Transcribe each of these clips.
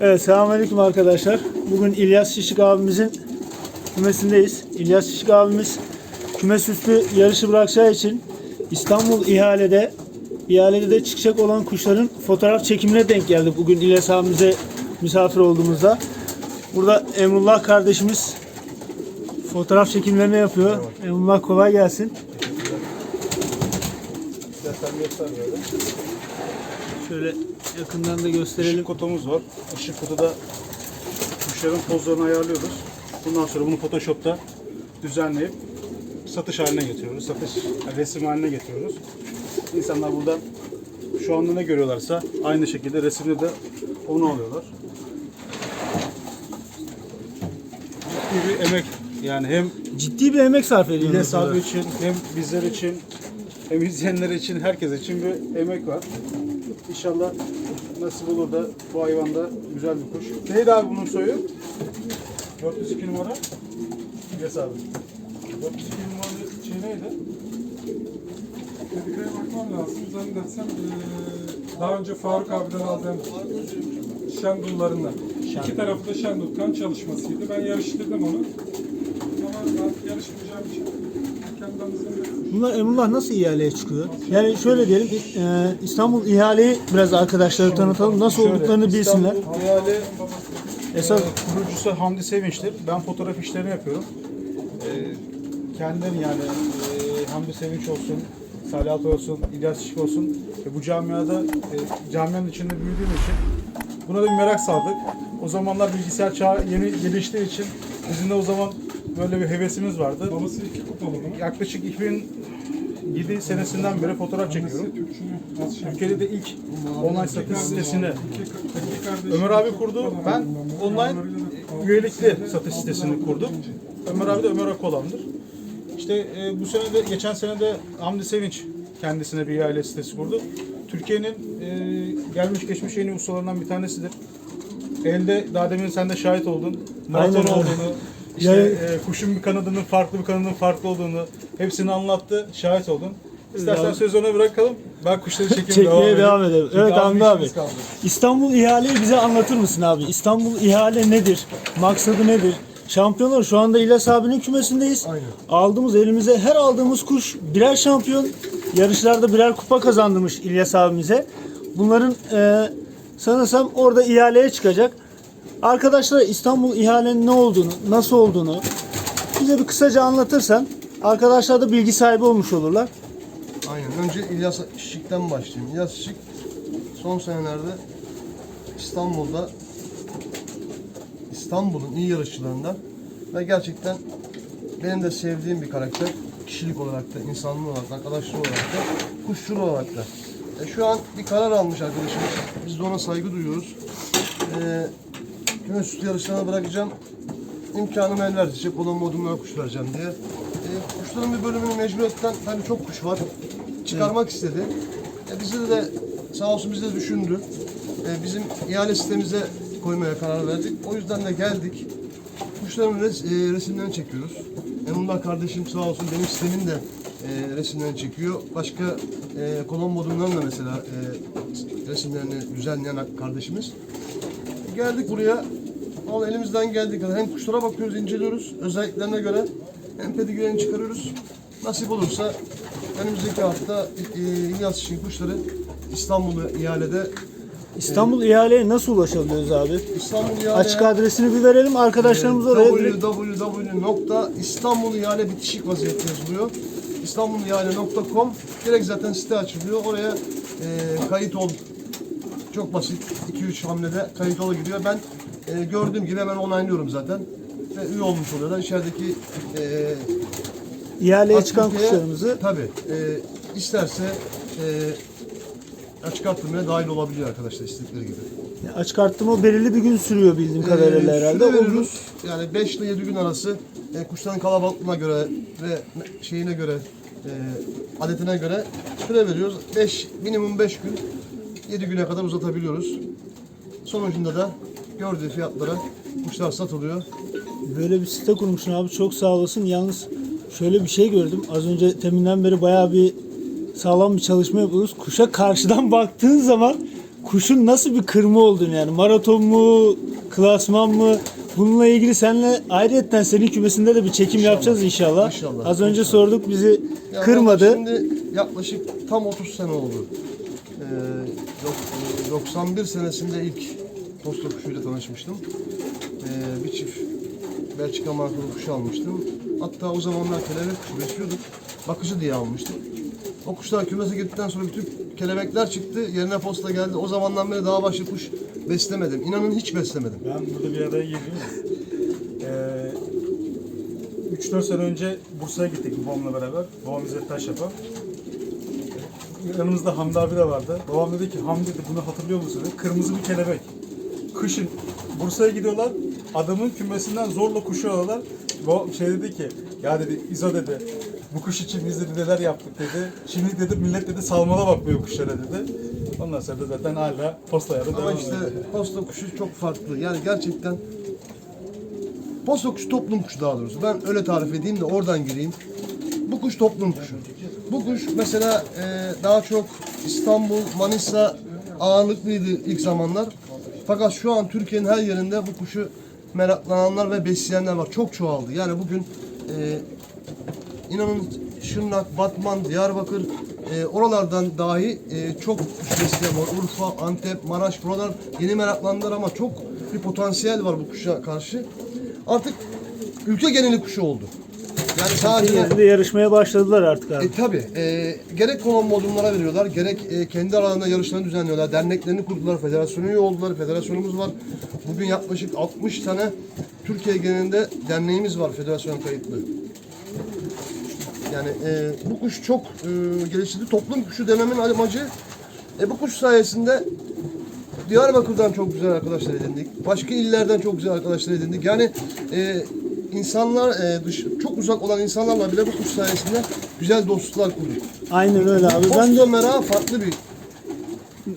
Evet selamünaleyküm arkadaşlar. Bugün İlyas Şişik abimizin kümesindeyiz. İlyas Şişik abimiz kümes üstü yarışı bırakacağı için İstanbul ihalede ihalede de çıkacak olan kuşların fotoğraf çekimine denk geldik. Bugün İlyas abimize misafir olduğumuzda. Burada Emrullah kardeşimiz fotoğraf çekimlerini yapıyor. Emrullah kolay gelsin. Şöyle yakından da gösterelim. Işık kutumuz var. Işık kutuda kuşların pozlarını ayarlıyoruz. Bundan sonra bunu Photoshop'ta düzenleyip satış haline getiriyoruz. Satış yani resim haline getiriyoruz. İnsanlar buradan şu anda ne görüyorlarsa aynı şekilde resimde de onu alıyorlar. Ciddi bir emek yani hem Ciddi bir emek sarf ediyoruz. Burada. abi için hem bizler için hem izleyenler için herkes için bir emek var. İnşallah nasip olur da bu hayvanda güzel bir kuş. Neydi abi bunun soyu? 402 numara. İlyas abi. 402 numaralı şey neydi? Medikaya bakmam lazım. Zannedersem eee, daha önce Faruk abiden aldığım Şendullarından. İki tarafı da Şendul kan çalışmasıydı. Ben yarıştırdım onu. Ama ben yarışmayacağım için Bunlar Emrullah nasıl ihaleye çıkıyor? Yani şöyle diyelim, e, İstanbul ihaleyi biraz arkadaşlara tanıtalım. Nasıl Şöyle, olduklarını bilsinler. İstanbul Hayali Esas Ee, kurucusu Hamdi Sevinç'tir. Ben fotoğraf işlerini yapıyorum. Ee, kendileri yani e, Hamdi Sevinç olsun, Salih Atay olsun, İlyas Şık olsun. E, bu camiada, e, camianın içinde büyüdüğüm için buna da bir merak saldık. O zamanlar bilgisayar çağı yeni geliştiği için bizim de o zaman böyle bir hevesimiz vardı. babası iki kupalı. Yaklaşık 2007 senesinden beri fotoğraf çekiyorum. Türkiye'de de ilk online satış sitesini. Ömer abi kurdu. Ben online üyelikli satış sitesini kurdum. Ömer abi de Ömer Akolan'dır. İşte e, bu sene de geçen sene de Hamdi Sevinç kendisine bir aile sitesi kurdu. Türkiye'nin e, gelmiş geçmiş en iyi ustalarından bir tanesidir. Elde daha demin sen de şahit oldun. Maraton olduğunu, işte Yani- e, kuşun bir kanadının farklı bir kanadının farklı olduğunu hepsini anlattı. Şahit oldun. İstersen Ya- sözü ona bırakalım. Ben kuşları çekeyim çekmeye devam edelim. Çünkü Evet Hamdi abi. kaldı. İstanbul ihaleyi bize anlatır mısın abi? İstanbul ihale nedir? Maksadı nedir? Şampiyonlar şu anda İlyas abinin kümesindeyiz. Aldığımız elimize her aldığımız kuş birer şampiyon. Yarışlarda birer kupa kazandırmış İlyas abimize. Bunların e, sanırsam orada ihaleye çıkacak. Arkadaşlar İstanbul ihalenin ne olduğunu, nasıl olduğunu bize bir kısaca anlatırsan arkadaşlar da bilgi sahibi olmuş olurlar. Aynen. Önce İlyas Şişik'ten başlayayım. İlyas Şişik son senelerde İstanbul'da İstanbul'un iyi yarışçılarından ve gerçekten benim de sevdiğim bir karakter. Kişilik olarak da, insanlık olarak da, arkadaşlık olarak da, kuşçulu olarak da. E, şu an bir karar almış arkadaşımız. Biz de ona saygı duyuyoruz. E, kümes üstü yarışlarına bırakacağım. İmkanım el verdikçe kolon modumlara kuş vereceğim diye. E, kuşların bir bölümünü mecburiyetten, hani çok kuş var. Çıkarmak istedi. E, bizi de sağ olsun bizi de düşündü. E, bizim ihale sitemize koymaya karar verdik. O yüzden de geldik. Kuşların res, e, resimlerini çekiyoruz. Emrullah kardeşim sağ olsun benim sitemin de e, resimlerini çekiyor. Başka e, kolon modundan da mesela e, resimlerini düzenleyen kardeşimiz. Geldik buraya. Al elimizden geldiği kadar hem kuşlara bakıyoruz, inceliyoruz özelliklerine göre hem pedigülerini çıkarıyoruz. Nasip olursa önümüzdeki hafta e, İlyas için kuşları İstanbul'u ihalede İstanbul ihaleye nasıl ulaşabiliyoruz abi? İstanbul ihale Açık adresini bir verelim arkadaşlarımız oraya direkt www.istanbulihale bitişik vaziyette yazılıyor. İstanbulihale.com direkt zaten site açılıyor. Oraya e, kayıt ol. Çok basit. 2-3 hamlede kayıt ola gidiyor. Ben e, gördüğüm gibi hemen onaylıyorum zaten. Ve üye olmuş oluyorlar. İçerideki e, ihaleye çıkan aktiviteye kuşlarımızı tabii e, isterse e, açık artırmaya dahil olabiliyor arkadaşlar istedikleri gibi. açık arttırma belirli bir gün sürüyor bildiğim kadarıyla Ee, herhalde. Süre O gün- veriyoruz. Yani 5 ile 7 gün arası e, kuşların kalabalıklığına göre ve şeyine göre e, adetine göre süre veriyoruz. 5 minimum 5 gün 7 güne kadar uzatabiliyoruz. Sonucunda da gördüğü fiyatlara kuşlar satılıyor. Böyle bir site kurmuşsun abi çok sağ olasın. Yalnız şöyle bir şey gördüm. Az önce teminden beri bayağı bir sağlam bir çalışma yapıyoruz. Kuşa karşıdan baktığın zaman kuşun nasıl bir kırma olduğunu yani maraton mu, klasman mı? Bununla ilgili seninle ayrıyetten senin kümesinde de bir çekim yapacağız inşallah. İnşallah, Az önce inşallah. sorduk bizi Ya kırmadı. Şimdi yaklaşık tam 30 sene oldu. Ee, dok- 91 senesinde ilk posta kuşuyla tanışmıştım. Ee, bir çift Belçika markalı kuş almıştım. Hatta o zamanlar kelebek kuşu besliyorduk. Bakıcı diye almıştık. O kuşlar kümese gittikten sonra bütün kelebekler çıktı. Yerine posta geldi. O zamandan beri daha başka kuş beslemedim. İnanın hiç beslemedim. Ben burada bir araya gireyim. Ee, 3-4 sene önce Bursa'ya gittik babamla beraber. Babam İzzet Taşyap'a. Yanımızda Hamdi abi de vardı. Babam dedi ki Hamdi dedi bunu hatırlıyor musun? Kırmızı bir kelebek. Kışın Bursa'ya gidiyorlar. Adamın kümesinden zorla kuşu alıyorlar. Babam şey dedi ki ya dedi İzo dedi bu kuş için biz dedi neler yaptık dedi. Şimdi dedi millet dedi salmana bakmıyor kuşlara dedi. Ondan sonra da zaten hala postaya da Ama devam işte ediyor. posta kuşu çok farklı. Yani gerçekten posta kuşu toplum kuşu daha doğrusu. Ben öyle tarif edeyim de oradan gireyim. Bu kuş toplum kuşu. Bu kuş mesela e, daha çok İstanbul, Manisa ağırlıklıydı ilk zamanlar. Fakat şu an Türkiye'nin her yerinde bu kuşu meraklananlar ve besleyenler var. Çok çoğaldı. Yani bugün e, İnanın Şırnak, Batman, Diyarbakır e, oralardan dahi e, çok kuş besleyen var. Urfa, Antep, Maraş buralar yeni meraklandılar ama çok bir potansiyel var bu kuşa karşı. Artık ülke geneli kuşu oldu. Yani sadece Şimdi yarışmaya başladılar artık abi. e, tabii. E, gerek kolon modunlara veriyorlar, gerek e, kendi aralarında yarışlarını düzenliyorlar. Derneklerini kurdular, federasyonu üye oldular. Federasyonumuz var. Bugün yaklaşık 60 tane Türkiye genelinde derneğimiz var federasyon kayıtlı. Yani e, bu kuş çok e, geliştirdi. Toplum kuşu dememin amacı e, bu kuş sayesinde Diyarbakır'dan çok güzel arkadaşlar edindik. Başka illerden çok güzel arkadaşlar edindik. Yani e, insanlar e, dış, çok uzak olan insanlarla bile bu kuş sayesinde güzel dostluklar kurduk. Aynen öyle abi. Ben Posta de merakı farklı bir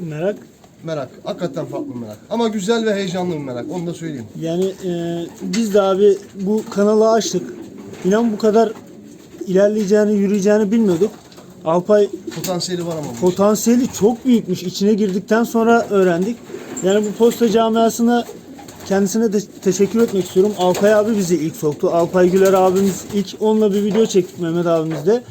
merak merak. Hakikaten farklı bir merak. Ama güzel ve heyecanlı bir merak. Onu da söyleyeyim. Yani e, biz de abi bu kanalı açtık. İnan bu kadar ilerleyeceğini, yürüyeceğini bilmiyorduk. Alpay Potansiyeli var ama bu işin. potansiyeli çok büyükmüş. İçine girdikten sonra öğrendik. Yani bu posta camiasına kendisine de teşekkür etmek istiyorum. Alpay abi bizi ilk soktu. Alpay Güler abimiz ilk onunla bir video çektik Mehmet abimizle.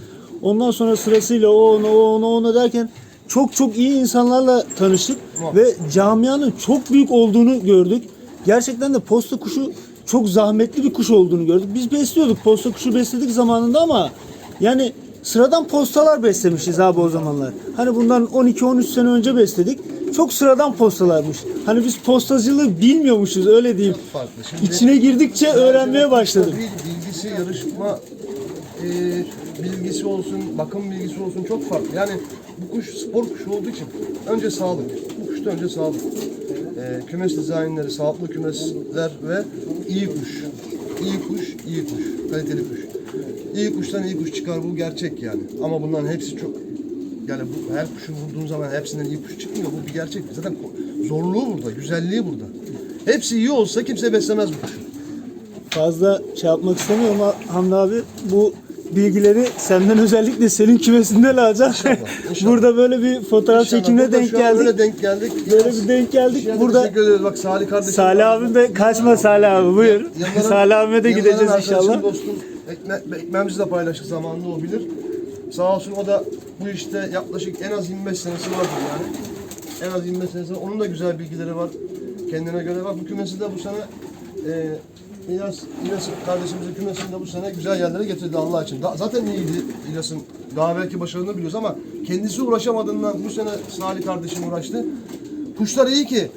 Ondan sonra sırasıyla o ona o ona ona derken çok çok iyi insanlarla tanıştık ve camianın çok büyük olduğunu gördük. Gerçekten de posta kuşu çok zahmetli bir kuş olduğunu gördük. Biz besliyorduk. Posta kuşu besledik zamanında ama yani sıradan postalar beslemişiz abi o zamanlar. Hani bundan 12-13 sene önce besledik. Çok sıradan postalarmış. Hani biz postacılığı bilmiyormuşuz öyle diyeyim. farklı. Şimdi- İçine girdikçe öğrenmeye başladım. Bil- Bilgisi, yarışma e, bilgisi olsun, bakım bilgisi olsun çok farklı. Yani bu kuş spor kuşu olduğu için önce sağlık. Bu kuşta önce sağlık. E, kümes dizaynları, sağlıklı kümesler ve iyi kuş. İyi kuş, iyi kuş. Kaliteli kuş. İyi kuştan iyi kuş çıkar bu gerçek yani. Ama bunların hepsi çok yani bu her kuşu vurduğun zaman hepsinden iyi kuş çıkmıyor. Bu bir gerçek. Zaten zorluğu burada, güzelliği burada. Hepsi iyi olsa kimse beslemez bu kuşu. Fazla şey yapmak istemiyorum ama Hamdi abi. Bu bilgileri senden özellikle senin kümesinden alacağım. İnşallah, inşallah. Burada böyle bir fotoğraf İnşallah çekimine burada denk geldik. Böyle denk geldik. Böyle Biraz- bir denk geldik. Kişiye de Burada. Bak Salih kardeşim. Salih abim de kaçma Salih abi buyur. Yanlarına- Salih abime de gideceğiz inşallah. Dostum ekme, ekmeğimizi de paylaştık zamanında o bilir. Sağ olsun o da bu işte yaklaşık en az 25 senesi vardır yani. En az 25 senesi var. Onun da güzel bilgileri var. Kendine göre var. Bu kümesi de bu sene e, İlyas, İlyas kardeşimizin kümesini de bu sene güzel yerlere getirdi Allah için. Da- zaten iyiydi İlyas'ın. Daha belki başarılı biliyoruz ama kendisi uğraşamadığından bu sene Salih kardeşim uğraştı. Kuşlar iyi ki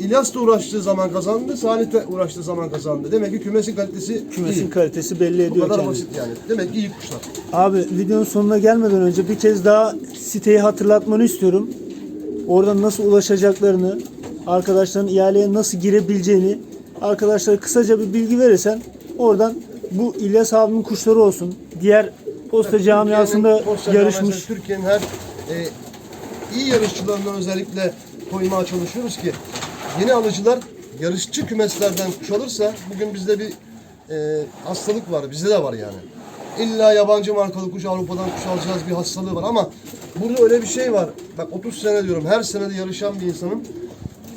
İlyas da uğraştığı zaman kazandı, Salih de uğraştığı zaman kazandı. Demek ki kümesin kalitesi Kümesin iyi. kalitesi belli Bu ediyor kadar kendini. basit yani. Demek ki iyi kuşlar. Abi videonun sonuna gelmeden önce bir kez daha siteyi hatırlatmanı istiyorum. Oradan nasıl ulaşacaklarını, arkadaşların ihaleye nasıl girebileceğini arkadaşlara kısaca bir bilgi verirsen oradan bu İlyas abimin kuşları olsun. Diğer posta camiasında Türkiye'nin posta yarışmış. camiasında Türkiye'nin her e, iyi yarışçılarından özellikle koymaya çalışıyoruz ki yeni alıcılar yarışçı kümeslerden kuş alırsa bugün bizde bir e, hastalık var. Bizde de var yani. illa yabancı markalı kuş Avrupa'dan kuş alacağız bir hastalığı var ama burada öyle bir şey var. Bak 30 sene diyorum her sene de yarışan bir insanım.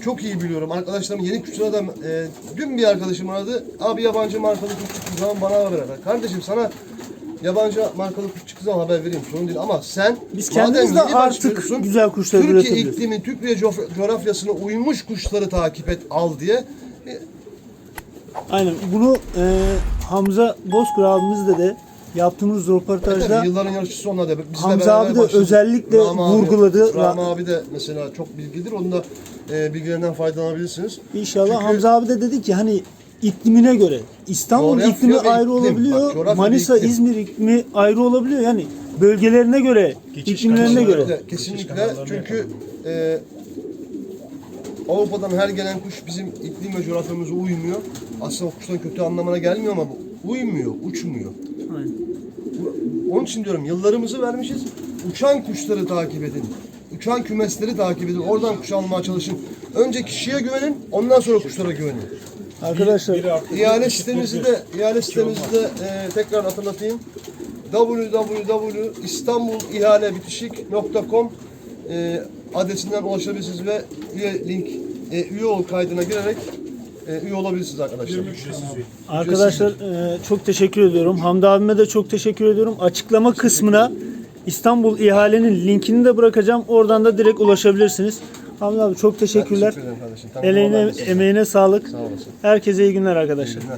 Çok iyi biliyorum. Arkadaşlarım yeni kuşçulara da e, dün bir arkadaşım aradı. Abi yabancı markalı kuş çıktığı zaman bana haber ver. Kardeşim sana yabancı markalı kuş çıktığı zaman haber vereyim. Sorun değil ama sen Biz kendimiz de artık başlıyorsun, güzel kuşlar Türkiye üretebiliyoruz. iklimi, Türkiye coğraf- coğrafyasına uymuş kuşları takip et, al diye. E, Aynen. Bunu e, Hamza Bozkır abimizle de yaptığımız röportajda Tabii yılların yarışçısı onlar da. Bizle Hamza beraber abi de başladık. özellikle Rami abi- vurguladı. Rami abi de mesela çok bilgidir. Onun da e, bilgilerinden faydalanabilirsiniz. İnşallah Çünkü- Hamza abi de dedi ki hani iklimine göre İstanbul Coğrafya iklimi ve ayrı iklim. olabiliyor. Bak, coğrafya ve Manisa, iklim. İzmir iklimi ayrı olabiliyor. Yani bölgelerine göre, iklimlerine göre. Kesinlikle, kesinlikle çünkü e, Avrupa'dan her gelen kuş bizim iklim ve coğrafyamıza uymuyor. Aslında o kuştan kötü anlamına gelmiyor ama bu uymuyor, uçmuyor. Aynen. Onun için diyorum yıllarımızı vermişiz. Uçan kuşları takip edin. Uçan kümesleri takip edin. Oradan kuş almaya çalışın. Önce kişiye güvenin, ondan sonra kuşlara güvenin. Arkadaşlar İhale sitemizi de ihale sitemizi de e, tekrar hatırlatayım. www.istanbulihalebitişik.com e, adresinden ulaşabilirsiniz ve üye link e, üye ol kaydına girerek e, üye olabilirsiniz arkadaşlar. Arkadaşlar e, çok teşekkür ediyorum. Hamdi abime de çok teşekkür ediyorum. Açıklama kısmına İstanbul ihalenin linkini de bırakacağım. Oradan da direkt ulaşabilirsiniz. Hamdi abi çok teşekkürler. Teşekkür ederim kardeşim. Tamam, haberleşiriz. emeğine sağlık. Sağ olasın. Herkese iyi günler arkadaşlar. İyi günler.